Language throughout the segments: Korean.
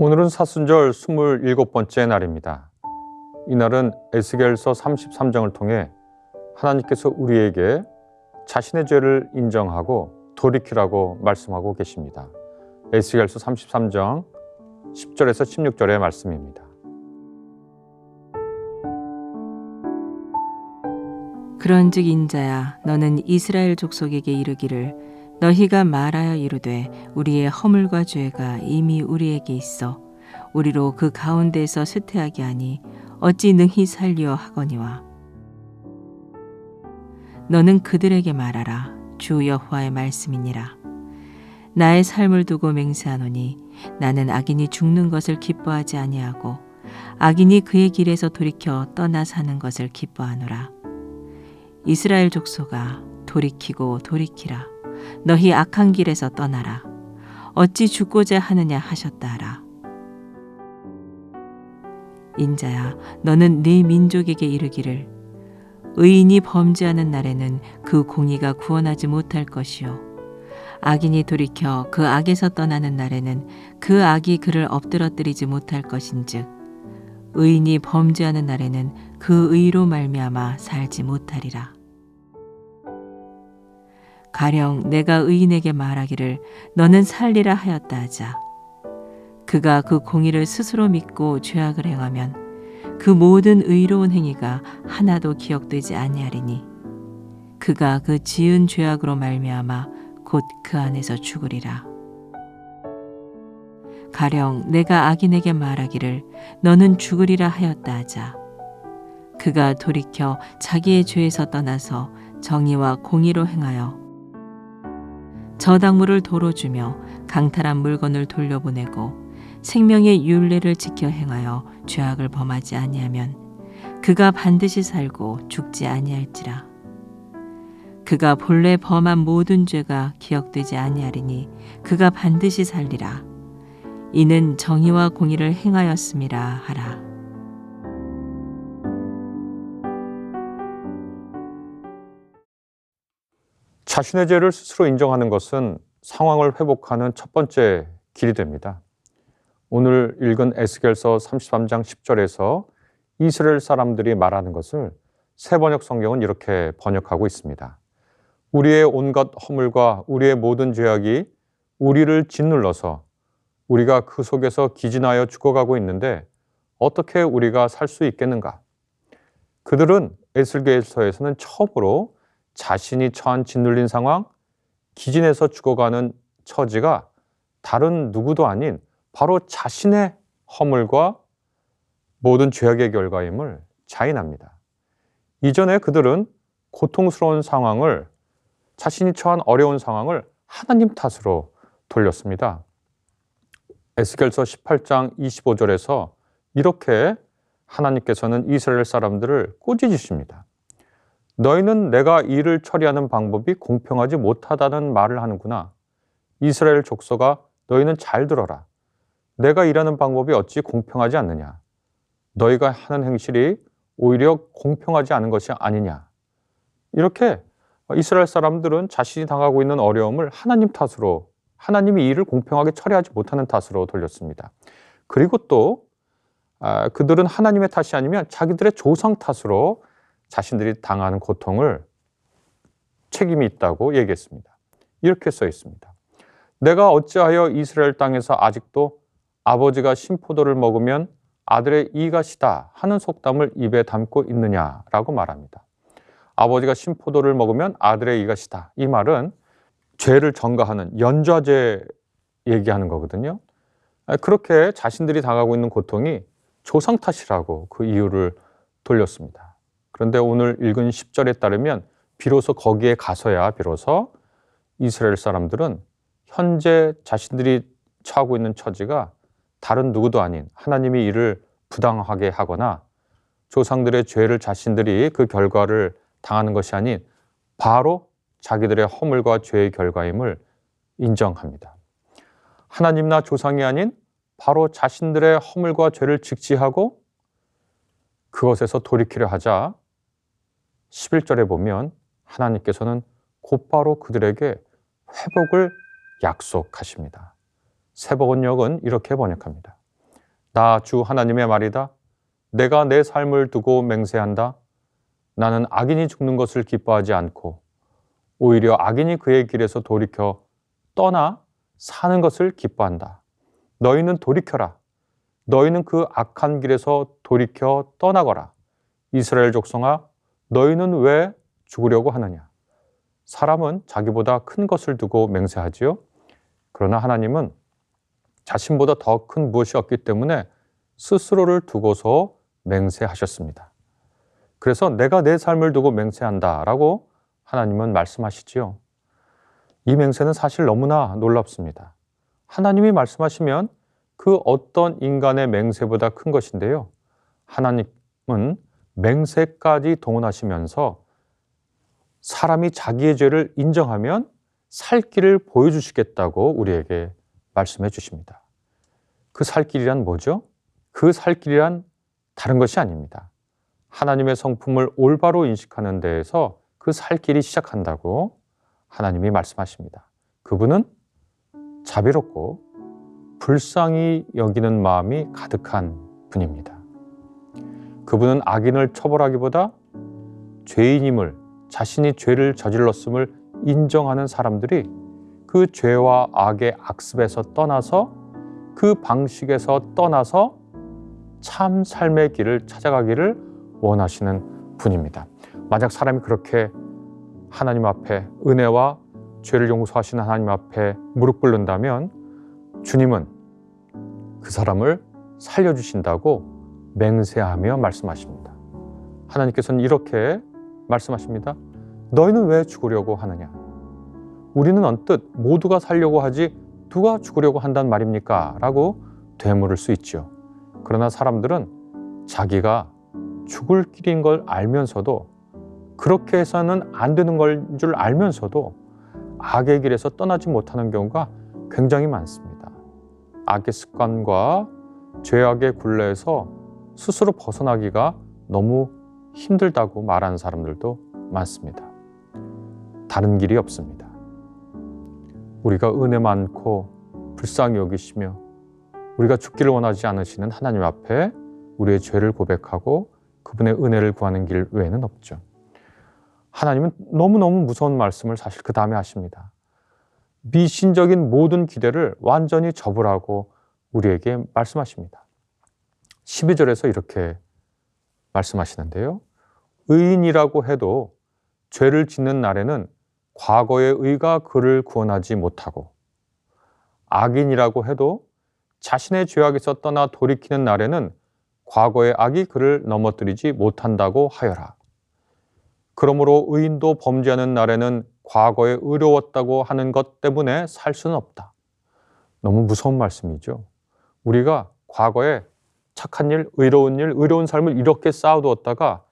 오늘은 사순절 27번째 날입니다. 이날은 에스겔서 33장을 통해 하나님께서 우리에게 자신의 죄를 인정하고 돌이키라고 말씀하고 계십니다. 에스겔서 33장 10절에서 16절의 말씀입니다. 그런즉 인자야 너는 이스라엘 족속에게 이르기를 너희가 말하여 이르되 우리의 허물과 죄가 이미 우리에게 있어 우리로 그 가운데에서 쇠퇴하게 하니 어찌 능히 살리어 하거니와? 너는 그들에게 말하라. 주 여호와의 말씀이니라. 나의 삶을 두고 맹세하노니 나는 악인이 죽는 것을 기뻐하지 아니하고 악인이 그의 길에서 돌이켜 떠나 사는 것을 기뻐하노라. 이스라엘 족속아 돌이키고 돌이키라 너희 악한 길에서 떠나라. 어찌 죽고자 하느냐 하셨다 하라. 인자야 너는 네 민족에게 이르기를 의인이 범죄하는 날에는 그 공의가 구원하지 못할 것이요. 악인이 돌이켜 그 악에서 떠나는 날에는 그 악이 그를 엎드러뜨리지 못할 것인즉 의인이 범죄하는 날에는 그 의로 말미암아 살지 못하리라 가령 내가 의인에게 말하기를 너는 살리라 하였다 하자. 그가 그 공의를 스스로 믿고 죄악을 행하면 그 모든 의로운 행위가 하나도 기억되지 아니하리니 그가 그 지은 죄악으로 말미암아 곧 그 안에서 죽으리라. 가령 내가 악인에게 말하기를 너는 죽으리라 하였다 하자. 그가 돌이켜 자기의 죄에서 떠나서 정의와 공의로 행하여 저당물을 도로 주며 강탈한 물건을 돌려보내고 생명의 윤례를 지켜 행하여 죄악을 범하지 아니하면 그가 반드시 살고 죽지 아니할지라. 그가 본래 범한 모든 죄가 기억되지 아니하리니 그가 반드시 살리라. 이는 정의와 공의를 행하였음이라 하라 자신의 죄를 스스로 인정하는 것은 상황을 회복하는 첫 번째 길이 됩니다. 오늘 읽은 에스겔서 33장 10절에서 이스라엘 사람들이 말하는 것을 세번역 성경은 이렇게 번역하고 있습니다. 우리의 온갖 허물과 우리의 모든 죄악이 우리를 짓눌러서 우리가 그 속에서 기진하여 죽어가고 있는데 어떻게 우리가 살 수 있겠는가? 그들은 에스겔서에서는 처음으로 자신이 처한 짓눌린 상황, 기진에서 죽어가는 처지가 다른 누구도 아닌 바로 자신의 허물과 모든 죄악의 결과임을 자인합니다. 이전에 그들은 고통스러운 상황을 자신이 처한 어려운 상황을 하나님 탓으로 돌렸습니다. 에스겔서 18장 25절에서 이렇게 하나님께서는 이스라엘 사람들을 꾸짖으십니다. 너희는 내가 일을 처리하는 방법이 공평하지 못하다는 말을 하는구나. 이스라엘 족속아 너희는 잘 들어라. 내가 일하는 방법이 어찌 공평하지 않느냐. 너희가 하는 행실이 오히려 공평하지 않은 것이 아니냐. 이렇게 이스라엘 사람들은 자신이 당하고 있는 어려움을 하나님 탓으로 하나님이 일을 공평하게 처리하지 못하는 탓으로 돌렸습니다. 그리고 또 아, 그들은 하나님의 탓이 아니면 자기들의 조상 탓으로 자신들이 당하는 고통을 책임이 있다고 얘기했습니다. 이렇게 써 있습니다. 내가 어찌하여 이스라엘 땅에서 아직도 아버지가 신포도를 먹으면 아들의 이가 시다 하는 속담을 입에 담고 있느냐라고 말합니다. 아버지가 신포도를 먹으면 아들의 이가 시다. 이 말은 죄를 전가하는 연좌제 얘기하는 거거든요. 그렇게 자신들이 당하고 있는 고통이 조상 탓이라고 그 이유를 돌렸습니다. 그런데 오늘 읽은 10절에 따르면 비로소 거기에 가서야 비로소 이스라엘 사람들은 현재 자신들이 처하고 있는 처지가 다른 누구도 아닌 하나님이 이를 부당하게 하거나 조상들의 죄를 자신들이 그 결과를 당하는 것이 아닌 바로 자기들의 허물과 죄의 결과임을 인정합니다. 하나님나 조상이 아닌 바로 자신들의 허물과 죄를 직시하고 그것에서 돌이키려 하자 11절에 보면 하나님께서는 곧바로 그들에게 회복을 약속하십니다. 세복원역은 이렇게 번역합니다. 나 주 하나님의 말이다. 내가 내 삶을 두고 맹세한다. 나는 악인이 죽는 것을 기뻐하지 않고 오히려 악인이 그의 길에서 돌이켜 떠나 사는 것을 기뻐한다. 너희는 돌이켜라. 너희는 그 악한 길에서 돌이켜 떠나거라. 이스라엘 족성아, 너희는 왜 죽으려고 하느냐? 사람은 자기보다 큰 것을 두고 맹세하지요. 그러나 하나님은 자신보다 더 큰 무엇이 없기 때문에 스스로를 두고서 맹세하셨습니다. 그래서 내가 내 삶을 두고 맹세한다 라고 하나님은 말씀하시지요. 이 맹세는 사실 너무나 놀랍습니다. 하나님이 말씀하시면 그 어떤 인간의 맹세보다 큰 것인데요. 하나님은 맹세까지 동원하시면서 사람이 자기의 죄를 인정하면 살 길을 보여주시겠다고 우리에게 말씀해 주십니다. 그 살 길이란 뭐죠? 그 살 길이란 다른 것이 아닙니다. 하나님의 성품을 올바로 인식하는 데에서 그 살 길이 시작한다고 하나님이 말씀하십니다. 그분은 자비롭고 불쌍히 여기는 마음이 가득한 분입니다. 그분은 악인을 처벌하기보다 죄인임을 자신이 죄를 저질렀음을 인정하는 사람들이 그 죄와 악의 악습에서 떠나서 그 방식에서 떠나서 참 삶의 길을 찾아가기를 원하시는 분입니다. 만약 사람이 그렇게 하나님 앞에 은혜와 죄를 용서하시는 하나님 앞에 무릎 꿇는다면 주님은 그 사람을 살려주신다고 맹세하며 말씀하십니다. 하나님께서는 이렇게 말씀하십니다. 너희는 왜 죽으려고 하느냐? 우리는 언뜻 모두가 살려고 하지 누가 죽으려고 한단 말입니까? 라고 되물을 수 있죠. 그러나 사람들은 자기가 죽을 길인 걸 알면서도 그렇게 해서는 안 되는 걸 줄 알면서도 악의 길에서 떠나지 못하는 경우가 굉장히 많습니다. 악의 습관과 죄악의 굴레에서 스스로 벗어나기가 너무 힘들다고 말하는 사람들도 많습니다. 다른 길이 없습니다. 우리가 은혜 많고 불쌍히 여기시며 우리가 죽기를 원하지 않으시는 하나님 앞에 우리의 죄를 고백하고 그분의 은혜를 구하는 길 외에는 없죠. 하나님은 너무너무 무서운 말씀을 사실 그 다음에 하십니다. 미신적인 모든 기대를 완전히 접으라고 우리에게 말씀하십니다. 12절에서 이렇게 말씀하시는데요. 의인이라고 해도 죄를 짓는 날에는 과거의 의가 그를 구원하지 못하고 악인이라고 해도 자신의 죄악에서 떠나 돌이키는 날에는 과거의 악이 그를 넘어뜨리지 못한다고 하여라. 그러므로 의인도 범죄하는 날에는 과거에 의로웠다고 하는 것 때문에 살 수는 없다. 너무 무서운 말씀이죠. 우리가 과거에 착한 일, 의로운 일, 의로운 삶을 이렇게 쌓아두었다가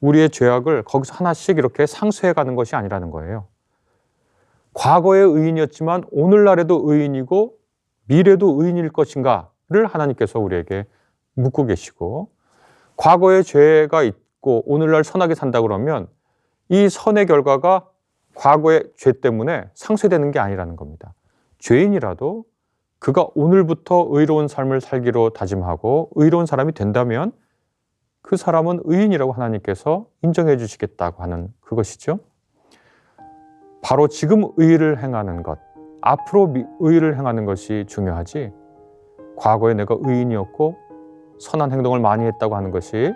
우리의 죄악을 거기서 하나씩 이렇게 상쇄해 가는 것이 아니라는 거예요. 과거의 의인이었지만 오늘날에도 의인이고 미래도 의인일 것인가를 하나님께서 우리에게 묻고 계시고 과거의 죄가 있고 오늘날 선하게 산다 그러면 이 선의 결과가 과거의 죄 때문에 상쇄되는 게 아니라는 겁니다. 죄인이라도 그가 오늘부터 의로운 삶을 살기로 다짐하고 의로운 사람이 된다면 그 사람은 의인이라고 하나님께서 인정해 주시겠다고 하는 그것이죠. 바로 지금 의를 행하는 것, 앞으로 의를 행하는 것이 중요하지 과거에 내가 의인이었고 선한 행동을 많이 했다고 하는 것이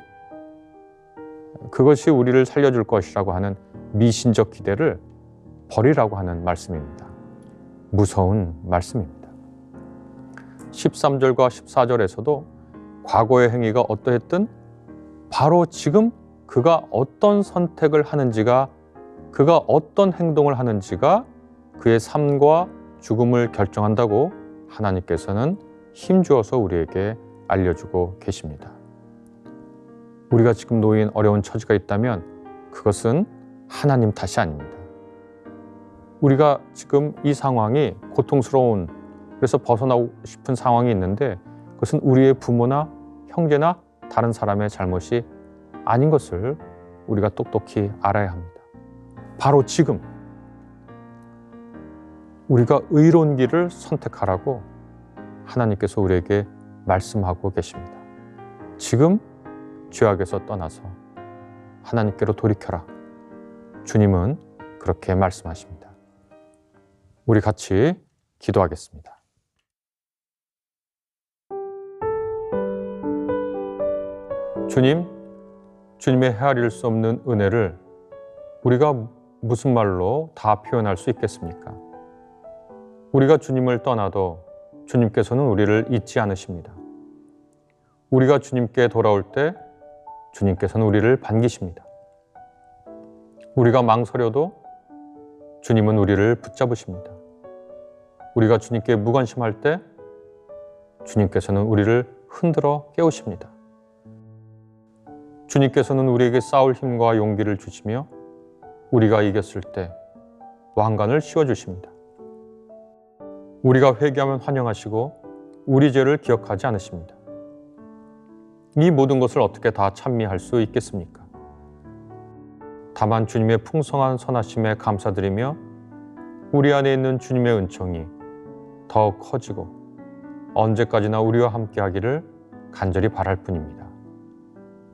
그것이 우리를 살려줄 것이라고 하는 미신적 기대를 버리라고 하는 말씀입니다. 무서운 말씀입니다. 13절과 14절에서도 과거의 행위가 어떠했든 바로 지금 그가 어떤 선택을 하는지가 그가 어떤 행동을 하는지가 그의 삶과 죽음을 결정한다고 하나님께서는 힘주어서 우리에게 알려주고 계십니다. 우리가 지금 놓인 어려운 처지가 있다면 그것은 하나님 탓이 아닙니다. 우리가 지금 이 상황이 고통스러운 그래서 벗어나고 싶은 상황이 있는데 그것은 우리의 부모나 형제나 다른 사람의 잘못이 아닌 것을 우리가 똑똑히 알아야 합니다. 바로 지금 우리가 의로운 길을 선택하라고 하나님께서 우리에게 말씀하고 계십니다. 지금 죄악에서 떠나서 하나님께로 돌이켜라. 주님은 그렇게 말씀하십니다. 우리 같이 기도하겠습니다. 주님, 주님의 헤아릴 수 없는 은혜를 우리가 무슨 말로 다 표현할 수 있겠습니까? 우리가 주님을 떠나도 주님께서는 우리를 잊지 않으십니다. 우리가 주님께 돌아올 때 주님께서는 우리를 반기십니다. 우리가 망설여도 주님은 우리를 붙잡으십니다. 우리가 주님께 무관심할 때 주님께서는 우리를 흔들어 깨우십니다. 주님께서는 우리에게 싸울 힘과 용기를 주시며 우리가 이겼을 때 왕관을 씌워 주십니다. 우리가 회개하면 환영하시고 우리 죄를 기억하지 않으십니다. 이 모든 것을 어떻게 다 찬미할 수 있겠습니까? 다만 주님의 풍성한 선하심에 감사드리며 우리 안에 있는 주님의 은총이 더 커지고 언제까지나 우리와 함께 하기를 간절히 바랄 뿐입니다.